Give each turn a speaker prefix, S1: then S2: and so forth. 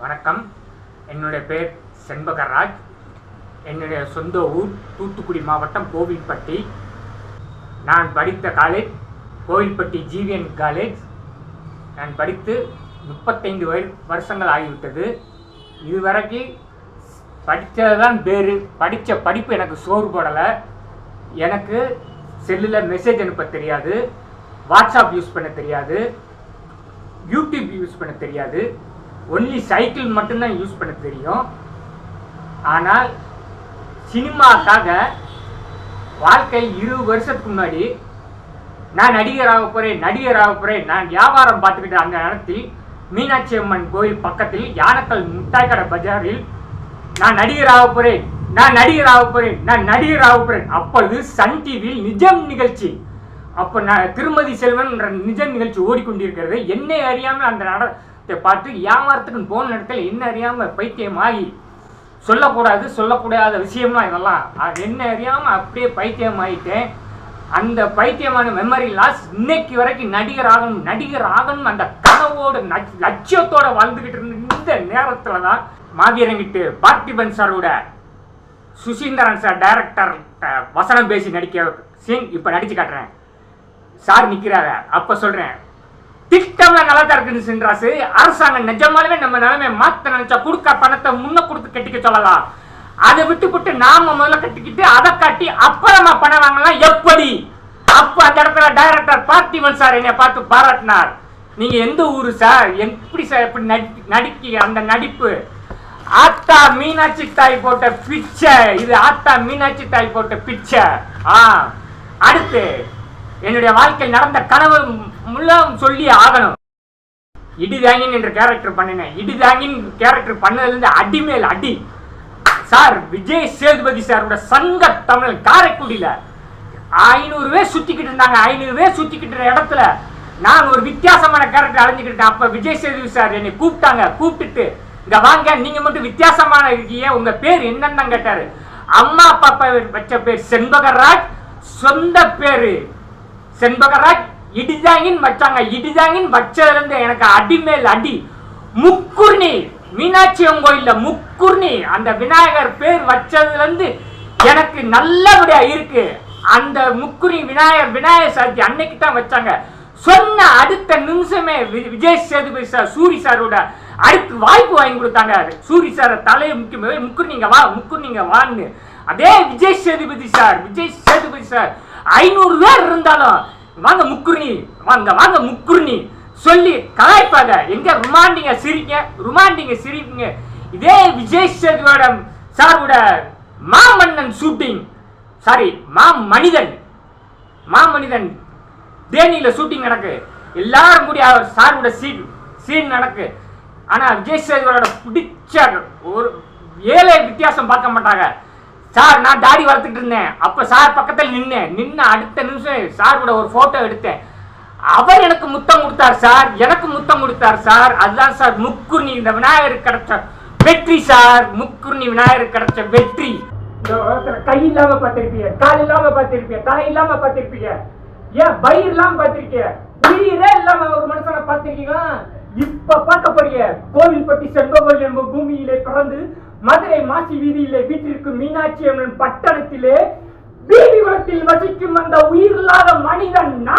S1: வணக்கம். என்னுடைய பேர் செண்பகராஜ். என்னுடைய சொந்த ஊர் தூத்துக்குடி மாவட்டம் கோவில்பட்டி. நான் படித்த காலேஜ் கோவில்பட்டி ஜிவிஎன் காலேஜ் நான் படித்து முப்பத்தைந்து வயது வருஷங்கள் ஆகிவிட்டது. இதுவரைக்கும் படித்தது தான் பேர் படித்த படிப்பு எனக்கு சோறு போடலை. எனக்கு செல்லில் மெசேஜ் அனுப்ப தெரியாது. வாட்ஸ்அப் யூஸ் பண்ண தெரியாது. யூடியூப் யூஸ் பண்ண தெரியாது. ஒன்லி சைக்கிள் மட்டும்தான் யூஸ் பண்ண தெரியும். ஆனால் சினிமாக்காக வாழ்க்கையில் இருபது வருஷத்துக்கு முன்னாடி நான் நடிகராக போகிறேன் நடிகராக போகிறேன் நான் வியாபாரம் பார்த்துக்கிட்ட அந்த நேரத்தில் மீனாட்சி அம்மன் கோயில் பக்கத்தில் யானக்கல் முட்டாய்கடை பஜாரில் நான் நடிகராக போகிறேன் நான் நடிகராக போகிறேன் நான் நடிகராக போகிறேன் அப்பொழுது சன் டிவியில் நிஜம் நிகழ்ச்சி. அப்போ நான் திருமதி செல்வன் என்ற நிஜம் நிகழ்ச்சி ஓடிக்கொண்டிருக்கிறது. என்னை அறியாமல் அந்த நட பார்த்து ஏமாறத்துக்கு போன இடத்துல என்ன அறியாமல் பைத்தியமாகி சொல்லக்கூடாது சொல்லக்கூடாத விஷயம்லாம் இதெல்லாம். அது என்ன அறியாமல் அப்படியே பைத்தியம் ஆயிட்டேன் அந்த பைத்தியமான மெமரி லாஸ் இன்னைக்கு வரைக்கும் நடிகர் ஆகணும் நடிகர் ஆகணும் அந்த கனவோட லட்சியத்தோட வாழ்ந்துகிட்டு இருந்த இந்த நேரத்தில் தான் மாவீரங்கிட்டு பார்த்திபன் சாரோட சுசீந்திரன் சார் டைரக்டர் வசனம் பேசி நடிக்க சீன் இப்போ நடிச்சு காட்டுறேன். சார் நிற்கிறாரு அப்போ சொல்கிறேன் திட்டம்ல நல்லா தான் இருக்குது சின்ராசு? அரசாங்கம் நிஜமாலுமே நம்ம நிலைமை மாத்த நினைச்சா கொடுக்க பணத்தை முன்ன கொடுத்து கட்டிக்க சொல்லலாம். அதை விட்டு விட்டு நாம முதல்ல கட்டிக்கிட்டு அதை கட்டி அப்புறமா பணம் வாங்கலாம். எப்படி? அப்ப அந்த இடத்துல டைரக்டர் பார்த்திபன் சார் என்னை பார்த்து பாராட்டினார். நீங்க எந்த ஊரு சார்? எப்படி சார்? எப்படி நடி நடிக்க அந்த நடிப்பு? ஆத்தா மீனாட்சி தாய் போட்ட பிச்சை இது ஆத்தா மீனாட்சி தாய் போட்ட பிச்சை ஆ அடுத்து என்னுடைய வாழ்க்கையில் நடந்த கனவு முல்லாம் சொல்லி ஆகணும். இடிதாங்கின் என்ற கேரக்டர் பண்ணினேன். இடிதாங்கின் கேரக்டர் பண்ணதுலேருந்து அடி மேல் அடி. சார் விஜய் சேதுபதி சாரோட சங்க தமிழ் காரைக்குடியில் ஐநூறு பேர் சுற்றிக்கிட்டு இருந்தாங்க. ஐநூறு பேர் சுற்றிக்கிட்டு இருந்த இடத்துல நான் ஒரு வித்தியாசமான கேரக்டர் அலைஞ்சுக்கிட்டேன். அப்போ விஜய் சேதுபதி சார் என்னை கூப்பிட்டாங்க. கூப்பிட்டுட்டு இந்த வாங்க நீங்கள் மட்டும் வித்தியாசமான இருக்கீங்க. உங்கள் பேர் என்னன்னு கேட்டார். அம்மா அப்பா வச்ச பேர் செண்பகராஜ். சொந்த பேர் செண்பகராஜ் இடிதாங்கின் வச்சாங்க இடிதாங்கின் வச்சதுலேருந்து எனக்கு அடிமேல் அடி. முக்குர்ணி மீனாட்சி அம்மன் கோயில்ல முக்குர்ணி அந்த விநாயகர் பேர் வச்சதுலேருந்து எனக்கு நல்லபடியா இருக்கு. அந்த முக்குரி விநாயகர் விநாயகர் சதுர்த்தி அன்னைக்கு தான் வச்சாங்க. சொன்ன அடுத்த நிமிஷமே வி- விஜய் சேதுபதி சார் சூரி சாரோட அடுத்து வாய்ப்பு வாங்கி கொடுத்தாங்க. சூரி சார் தலையை முக்கிய முக்குர் நீங்க வா முக்குர் நீங்க வான்னு. அதே விஜய் சேதுபதி சார் விஜய் சேதுபதி சார் ஐநூறு பேர் இருந்தாலும் வாங்க முக்குருணி வாங்க வாங்க முக்குருணி. சொல்லி கலாய்ப்பாங்க. எங்க ருமாண்டிங்க சிரிங்க ருமாண்டிங்க சிரிப்பீங்க இதே விஜய் சேதுவோட சாரோட மாமன்னன் ஷூட்டிங் சாரி மா மனிதன் மாமனிதன். தேனியில் ஷூட்டிங் நடக்கு. எல்லாரும் கூடி அவர் சாரோட சீன் சீன் நடக்கு. ஆனால் விஜய் சேதுவோட பிடிச்ச ஒரு ஏழை வித்தியாசம் பார்க்க மாட்டாங்க. சார் நான் தாடி வளர்த்துட்டு இருந்தேன். அப்ப சார் பக்கத்தில் நின்னேன். நின்ன அடுத்த நிமிஷம் சாரோட ஒரு போட்டோ எடுத்தேன். அவர் எனக்கு முத்தம் கொடுத்தார் சார். எனக்கு முத்தம் கொடுத்தார் சார். அதுதான் சார் முக்குர்ணி இந்த விநாயகர் கிடைச்ச வெற்றி சார். முக்குர்ணி விநாயகர் கிடைச்ச வெற்றி. கை இல்லாம பார்த்திருப்பீங்க கால் இல்லாம பார்த்திருப்பீங்க தலை இல்லாம பார்த்திருப்பீங்க ஏன் பயிர் இல்லாம பார்த்திருக்கீங்க உயிரே இல்லாம ஒரு மனுஷனை பார்த்திருக்கீங்களா? இப்ப பார்க்க போறீங்க கோவில்பட்டி செல்வகோயில் என்ப பூமியிலே பிறந்து மதுரை மாசி வீதியிலே வீட்டிற்கும் மீனாட்சி அம்மன் பட்டணத்திலே வீதி குலத்தில் வசிக்கும் அந்த உயிரில்லாத மனிதன் நான்.